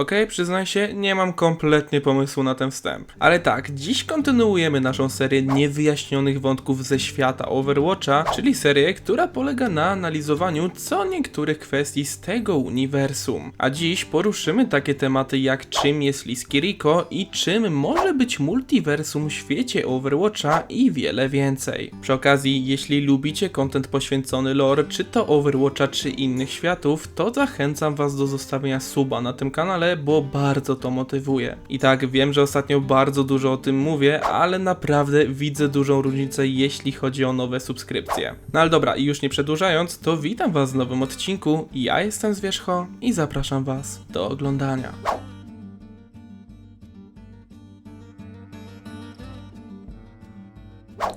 Okej, przyznaj się, nie mam kompletnie pomysłu na ten wstęp. Ale tak, dziś kontynuujemy naszą serię niewyjaśnionych wątków ze świata Overwatcha, czyli serię, która polega na analizowaniu co niektórych kwestii z tego uniwersum. A dziś poruszymy takie tematy jak czym jest Liz Kiriko i czym może być multiversum w świecie Overwatcha i wiele więcej. Przy okazji, jeśli lubicie content poświęcony lore, czy to Overwatcha, czy innych światów, to zachęcam was do zostawienia suba na tym kanale, bo bardzo to motywuje. I tak, wiem, że ostatnio bardzo dużo o tym mówię, ale naprawdę widzę dużą różnicę, jeśli chodzi o nowe subskrypcje. No ale dobra, i już nie przedłużając, to witam was w nowym odcinku. Ja jestem Zwierzcho i zapraszam was do oglądania.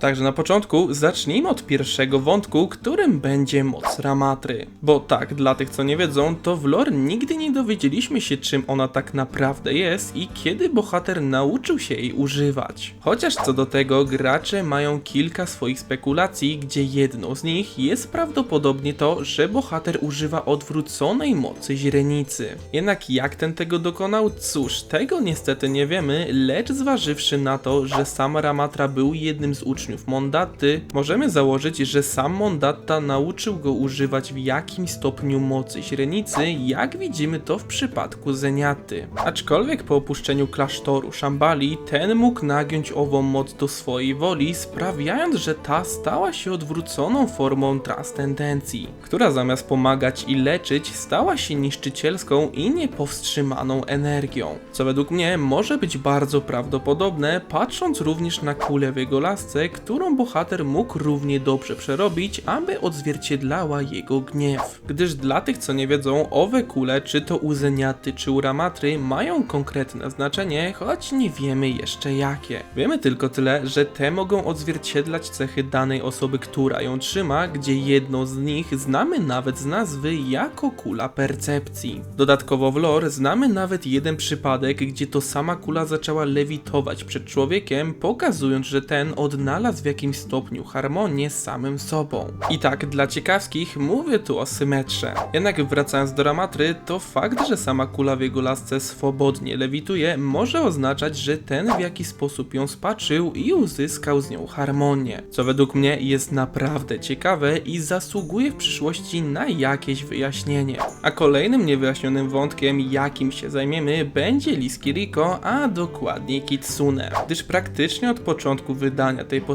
Także na początku zacznijmy od pierwszego wątku, którym będzie moc Ramatry. Bo tak, dla tych co nie wiedzą, to w lore nigdy nie dowiedzieliśmy się czym ona tak naprawdę jest i kiedy bohater nauczył się jej używać. Chociaż co do tego gracze mają kilka swoich spekulacji, gdzie jedną z nich jest prawdopodobnie to, że bohater używa odwróconej mocy źrenicy. Jednak jak ten tego dokonał? Cóż, tego niestety nie wiemy, lecz zważywszy na to, że sam Ramatra był jednym z uczniów Mondaty, możemy założyć, że sam Mondatta nauczył go używać w jakimś stopniu mocy źrenicy, jak widzimy to w przypadku Zeniaty. Aczkolwiek po opuszczeniu klasztoru Shambali, ten mógł nagiąć ową moc do swojej woli, sprawiając, że ta stała się odwróconą formą transcendencji, która zamiast pomagać i leczyć, stała się niszczycielską i niepowstrzymaną energią. Co według mnie może być bardzo prawdopodobne, patrząc również na kulę w jego lasce, którą bohater mógł równie dobrze przerobić, aby odzwierciedlała jego gniew. Gdyż dla tych, co nie wiedzą, owe kule, czy to u Zeniaty, czy u Ramatry, mają konkretne znaczenie, choć nie wiemy jeszcze jakie. Wiemy tylko tyle, że te mogą odzwierciedlać cechy danej osoby, która ją trzyma, gdzie jedną z nich znamy nawet z nazwy jako kula percepcji. Dodatkowo w lore znamy nawet jeden przypadek, gdzie to sama kula zaczęła lewitować przed człowiekiem, pokazując, że ten odnalazł w jakimś stopniu harmonię z samym sobą. I tak, dla ciekawskich mówię tu o symetrze. Jednak wracając do Ramatry, to fakt, że sama kula w jego lasce swobodnie lewituje, może oznaczać, że ten w jakiś sposób ją spaczył i uzyskał z nią harmonię. Co według mnie jest naprawdę ciekawe i zasługuje w przyszłości na jakieś wyjaśnienie. A kolejnym niewyjaśnionym wątkiem, jakim się zajmiemy, będzie Liz Kiriko, a dokładniej Kitsune. Gdyż praktycznie od początku wydania tej postaci,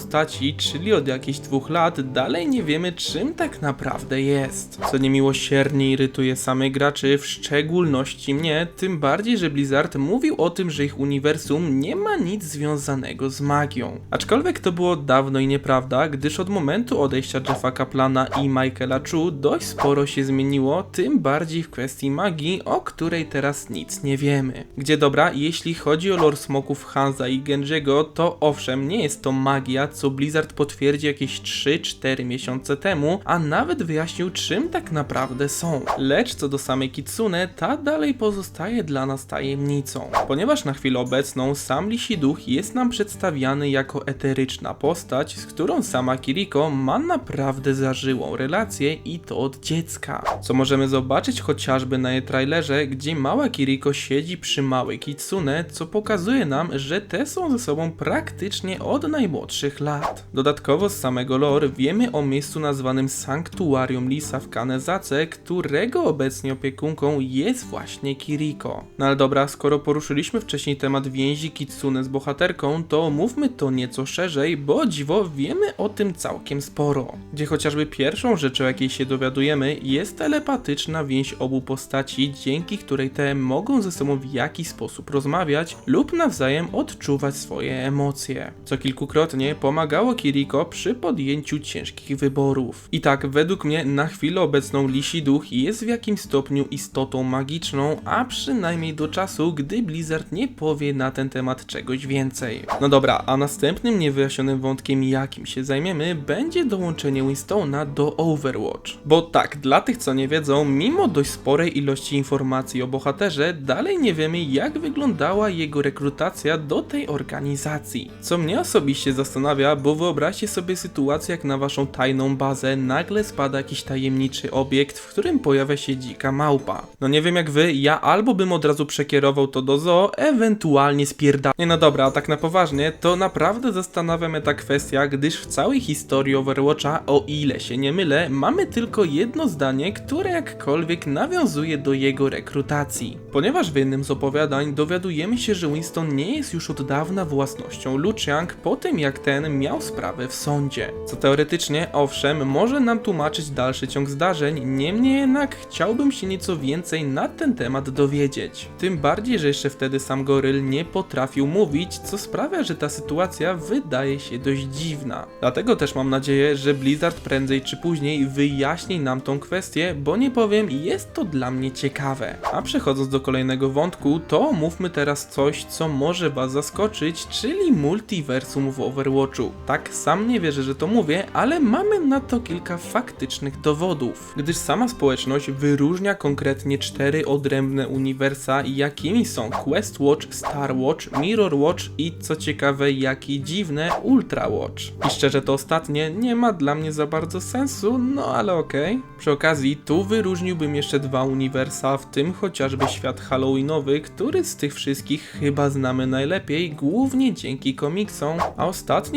czyli od jakichś dwóch lat, dalej nie wiemy czym tak naprawdę jest. Co niemiłosiernie irytuje samych graczy, w szczególności mnie, tym bardziej, że Blizzard mówił o tym, że ich uniwersum nie ma nic związanego z magią. Aczkolwiek to było dawno i nieprawda, gdyż od momentu odejścia Jeffa Kaplana i Michaela Chu dość sporo się zmieniło, tym bardziej w kwestii magii, o której teraz nic nie wiemy. Gdzie dobra, jeśli chodzi o lore smoków Hansa i Genjiego, to owszem, nie jest to magia, co Blizzard potwierdzi jakieś 3-4 miesiące temu, a nawet wyjaśnił czym tak naprawdę są. Lecz co do samej Kitsune, ta dalej pozostaje dla nas tajemnicą. Ponieważ na chwilę obecną sam Lisi Duch jest nam przedstawiany jako eteryczna postać, z którą sama Kiriko ma naprawdę zażyłą relację i to od dziecka. Co możemy zobaczyć chociażby na jej trailerze, gdzie mała Kiriko siedzi przy małej Kitsune, co pokazuje nam, że te są ze sobą praktycznie od najmłodszych lat. Dodatkowo z samego lore wiemy o miejscu nazwanym Sanktuarium Lisa w Kanezace, którego obecnie opiekunką jest właśnie Kiriko. No ale dobra, skoro poruszyliśmy wcześniej temat więzi Kitsune z bohaterką, to omówmy to nieco szerzej, bo dziwo wiemy o tym całkiem sporo. Gdzie chociażby pierwszą rzeczą jakiej się dowiadujemy jest telepatyczna więź obu postaci, dzięki której te mogą ze sobą w jakiś sposób rozmawiać lub nawzajem odczuwać swoje emocje. Co kilkukrotnie pomagało Kiriko przy podjęciu ciężkich wyborów. I tak, według mnie na chwilę obecną Lisi Duch jest w jakimś stopniu istotą magiczną, a przynajmniej do czasu, gdy Blizzard nie powie na ten temat czegoś więcej. No dobra, a następnym niewyjaśnionym wątkiem, jakim się zajmiemy, będzie dołączenie Winstona do Overwatch. Bo tak, dla tych co nie wiedzą, mimo dość sporej ilości informacji o bohaterze, dalej nie wiemy jak wyglądała jego rekrutacja do tej organizacji. Co mnie osobiście zastanawia, sprawia, bo wyobraźcie sobie sytuację, jak na waszą tajną bazę nagle spada jakiś tajemniczy obiekt, w którym pojawia się dzika małpa. No nie wiem jak wy, ja albo bym od razu przekierował to do zoo, ewentualnie spierda... Nie no dobra, a tak na poważnie, to naprawdę zastanawia mnie ta kwestia, gdyż w całej historii Overwatcha, o ile się nie mylę, mamy tylko jedno zdanie, które jakkolwiek nawiązuje do jego rekrutacji. Ponieważ w jednym z opowiadań dowiadujemy się, że Winston nie jest już od dawna własnością Luciang po tym jak ten miał sprawę w sądzie. Co teoretycznie, owszem, może nam tłumaczyć dalszy ciąg zdarzeń, niemniej jednak chciałbym się nieco więcej na ten temat dowiedzieć. Tym bardziej, że jeszcze wtedy sam Goryl nie potrafił mówić, co sprawia, że ta sytuacja wydaje się dość dziwna. Dlatego też mam nadzieję, że Blizzard prędzej czy później wyjaśni nam tą kwestię, bo nie powiem, jest to dla mnie ciekawe. A przechodząc do kolejnego wątku, to mówmy teraz coś, co może was zaskoczyć, czyli multiversum w Overwatchu. Tak, sam nie wierzę, że to mówię, ale mamy na to kilka faktycznych dowodów, gdyż sama społeczność wyróżnia konkretnie cztery odrębne uniwersa, jakimi są Quest Watch, Star Watch, Mirror Watch i co ciekawe, jakie dziwne Ultra Watch. I szczerze to ostatnie nie ma dla mnie za bardzo sensu, no ale okej. Przy okazji, tu wyróżniłbym jeszcze dwa uniwersa, w tym chociażby świat Halloweenowy, który z tych wszystkich chyba znamy najlepiej, głównie dzięki komiksom, a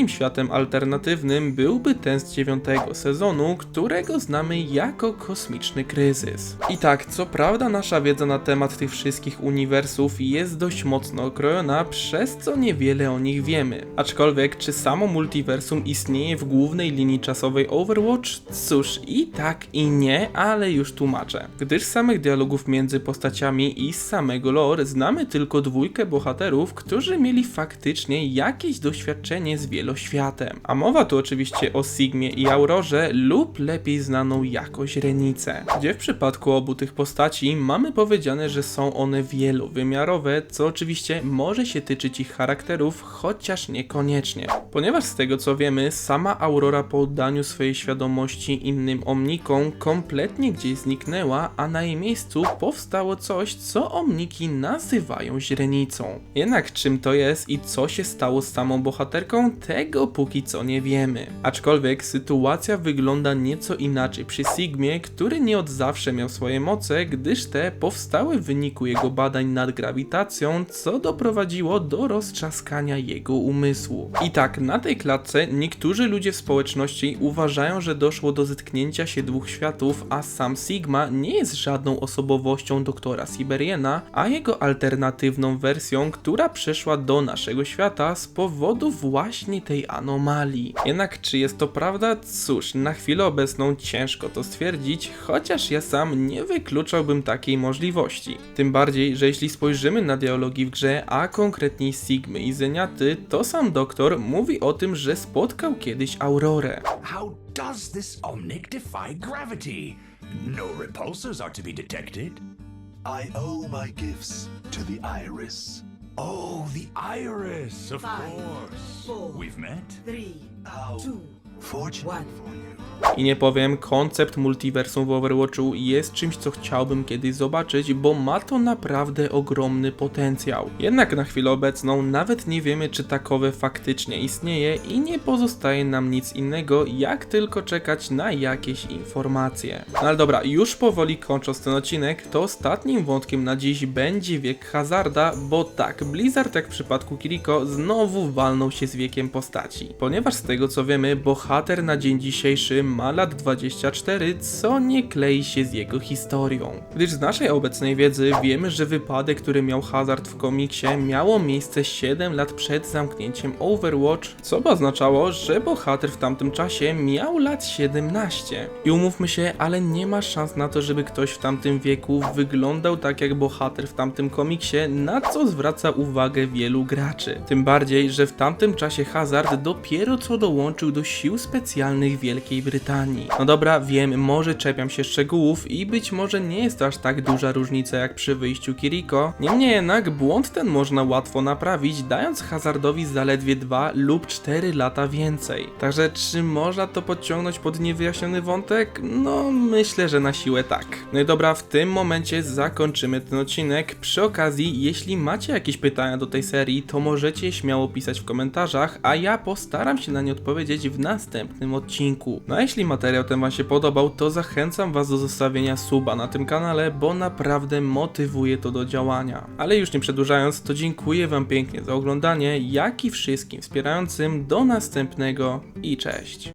ostatnim światem alternatywnym byłby ten z dziewiątego sezonu, którego znamy jako kosmiczny kryzys. I tak, co prawda nasza wiedza na temat tych wszystkich uniwersów jest dość mocno okrojona, przez co niewiele o nich wiemy. Aczkolwiek, czy samo multiversum istnieje w głównej linii czasowej Overwatch? Cóż, i tak i nie, ale już tłumaczę. Gdyż samych dialogów między postaciami i samego lore znamy tylko dwójkę bohaterów, którzy mieli faktycznie jakieś doświadczenie z A mowa tu oczywiście o Sigmie i Aurorze lub lepiej znaną jako Źrenicę, gdzie w przypadku obu tych postaci mamy powiedziane, że są one wielowymiarowe, co oczywiście może się tyczyć ich charakterów, chociaż niekoniecznie. Ponieważ z tego co wiemy, sama Aurora po oddaniu swojej świadomości innym omnikom kompletnie gdzieś zniknęła, a na jej miejscu powstało coś, co omniki nazywają źrenicą. Jednak czym to jest i co się stało z samą bohaterką, tego póki co nie wiemy. Aczkolwiek sytuacja wygląda nieco inaczej przy Sigmie, który nie od zawsze miał swoje moce, gdyż te powstały w wyniku jego badań nad grawitacją, co doprowadziło do roztrzaskania jego umysłu. I tak, na tej klatce niektórzy ludzie w społeczności uważają, że doszło do zetknięcia się dwóch światów, a sam Sigma nie jest żadną osobowością doktora Siberiena, a jego alternatywną wersją, która przeszła do naszego świata z powodu właśnie tej anomalii. Jednak czy jest to prawda? Cóż, na chwilę obecną ciężko to stwierdzić, chociaż ja sam nie wykluczałbym takiej możliwości. Tym bardziej, że jeśli spojrzymy na dialogi w grze, a konkretniej Sigmy i Zeniaty, to sam doktor mówi o tym, że spotkał kiedyś Aurorę. How does this Omnic defy gravity? No repulsors are to be detected. I owe my gifts to the Iris. Oh, the iris, of Five, course. four. We've met. Three, How two, fortunate one. for you. I nie powiem, koncept multiversum w Overwatchu jest czymś, co chciałbym kiedyś zobaczyć, bo ma to naprawdę ogromny potencjał. Jednak na chwilę obecną nawet nie wiemy, czy takowe faktycznie istnieje i nie pozostaje nam nic innego, jak tylko czekać na jakieś informacje. No ale dobra, już powoli kończąc ten odcinek, to ostatnim wątkiem na dziś będzie wiek hazarda, bo tak, Blizzard jak w przypadku Kiriko znowu walnął się z wiekiem postaci. Ponieważ z tego co wiemy, bohater na dzień dzisiejszy ma lat 24, co nie klei się z jego historią. Gdyż z naszej obecnej wiedzy wiemy, że wypadek, który miał Hazard w komiksie, miało miejsce 7 lat przed zamknięciem Overwatch, co by oznaczało, że bohater w tamtym czasie miał lat 17. I umówmy się, ale nie ma szans na to, żeby ktoś w tamtym wieku wyglądał tak jak bohater w tamtym komiksie, na co zwraca uwagę wielu graczy. Tym bardziej, że w tamtym czasie Hazard dopiero co dołączył do sił specjalnych Wielkiej Brytanii. No dobra, wiem, może czepiam się szczegółów i być może nie jest to aż tak duża różnica jak przy wyjściu Kiriko. Niemniej jednak błąd ten można łatwo naprawić, dając Hazardowi zaledwie 2 lub 4 lata więcej. Także czy można to podciągnąć pod niewyjaśniony wątek? No, myślę, że na siłę tak. No i dobra, w tym momencie zakończymy ten odcinek. Przy okazji, jeśli macie jakieś pytania do tej serii, to możecie śmiało pisać w komentarzach, a ja postaram się na nie odpowiedzieć w następnym odcinku. No a jeśli materiał ten Wam się podobał, to zachęcam Was do zostawienia suba na tym kanale, bo naprawdę motywuje to do działania. Ale już nie przedłużając, to dziękuję Wam pięknie za oglądanie, jak i wszystkim wspierającym. Do następnego i cześć.